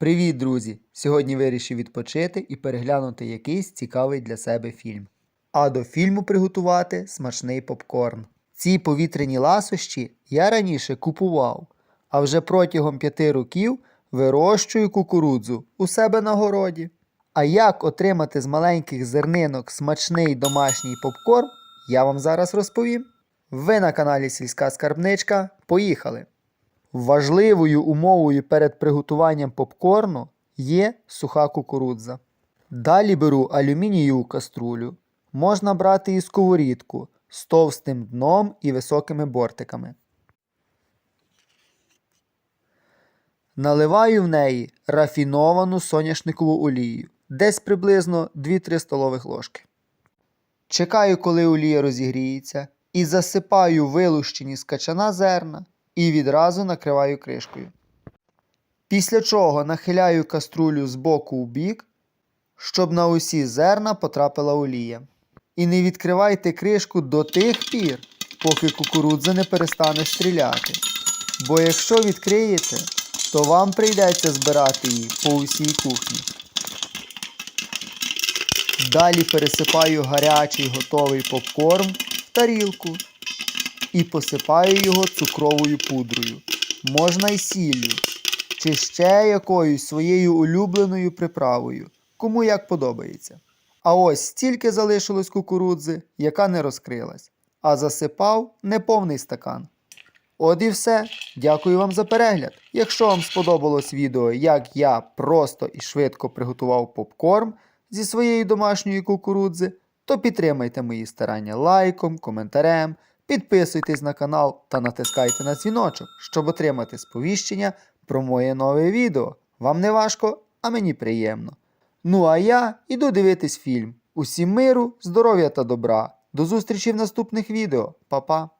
Привіт, друзі! Сьогодні вирішив відпочити і переглянути якийсь цікавий для себе фільм. А до фільму приготувати смачний попкорн. Ці повітряні ласощі я раніше купував, а вже протягом п'яти років вирощую кукурудзу у себе на городі. А як отримати з маленьких зернинок смачний домашній попкорн, я вам зараз розповім. Ви на каналі Сільська Скарбничка. Поїхали! Важливою умовою перед приготуванням попкорну є суха кукурудза. Далі беру алюмінієву каструлю. Можна брати і сковорідку з товстим дном і високими бортиками. Наливаю в неї рафіновану соняшникову олію, десь приблизно 2-3 столових ложки. Чекаю, коли олія розігріється, і засипаю вилущені з качана зерна і відразу накриваю кришкою. Після чого нахиляю каструлю з боку в бік, щоб на усі зерна потрапила олія. І не відкривайте кришку до тих пір, поки кукурудза не перестане стріляти. Бо якщо відкриєте, то вам прийдеться збирати її по усій кухні. Далі пересипаю гарячий готовий попкорн в тарілку і посипаю його цукровою пудрою, можна й сіллю, чи ще якоюсь своєю улюбленою приправою, кому як подобається. А ось стільки залишилось кукурудзи, яка не розкрилась, а засипав неповний стакан. От і все. Дякую вам за перегляд. Якщо вам сподобалось відео, як я просто і швидко приготував попкорн зі своєї домашньої кукурудзи, то підтримайте мої старання лайком, коментарем, підписуйтесь на канал та натискайте на дзвіночок, щоб отримати сповіщення про моє нове відео. Вам не важко, а мені приємно. Ну а я іду дивитись фільм. Усім миру, здоров'я та добра. До зустрічі в наступних відео. Па-па!